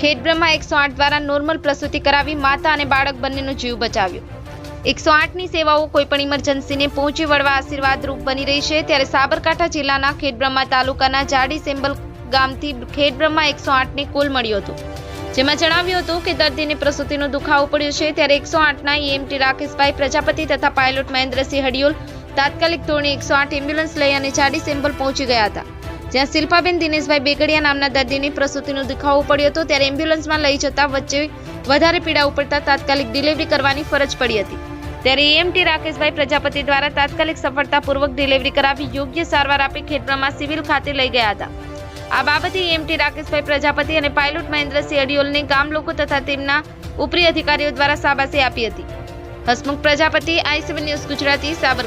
ખેડબ્રહ્મા એકસો આઠ દ્વારા નોર્મલ પ્રસૂતિ કરાવી માતા અને બાળક બંનેનો જીવ બચાવ્યો. એકસો આઠની સેવાઓ કોઈપણ ઇમરજન્સીને પહોંચી વળવા આશીર્વાદરૂપ બની રહી છે, ત્યારે સાબરકાંઠા જિલ્લાના ખેડબ્રહ્મા તાલુકાના જાડી સેમ્બલ ગામથી ખેડબ્રહ્મા એકસો આઠને કોલ મળ્યો હતો. જેમાં જણાવ્યું હતું કે દર્દીને પ્રસૂતિનો દુખાવો પડ્યો છે, ત્યારે એકસો આઠના ઈએમટી રાકેશભાઈ પ્રજાપતિ તથા પાયલોટ મહેન્દ્રસિંહ હડિયોલ તાત્કાલિક ધોરણે એકસો આઠ એમ્બ્યુલન્સ લઈ અને જાડી સેમ્બલ પહોંચી ગયા હતા. જ્યાં શિલ્પાબેન દિનેશભાઈ બેગડિયા નામના દર્દીને પ્રસૂતિનો દુખાવો પડ્યો હતો, ત્યારે એમ્બ્યુલન્સમાં લઈ જતા વચ્ચે વધારે પીડા ઉપડતા તાત્કાલિક ડિલિવરી કરવાની ફરજ પડી હતી. ત્યારે એએમટી રાકેશભાઈ પ્રજાપતિ દ્વારા તાત્કાલિક સફળતાપૂર્વક ડિલિવરી કરાવી યોગ્ય સારવાર આપી ખેડબ્રહ્મા સિવિલ ખાતે લઈ ગયા હતા. આ બાબતે એએમટી રાકેશભાઈ પ્રજાપતિ અને પાયલોટ મહેન્દ્રસિંહ અડિયોલને ગામ લોકો તથા તેમના ઉપરી અધિકારીઓ દ્વારા શાબાશી આપી હતી. Hasmukh Prajapati, I news Gujarati Sabar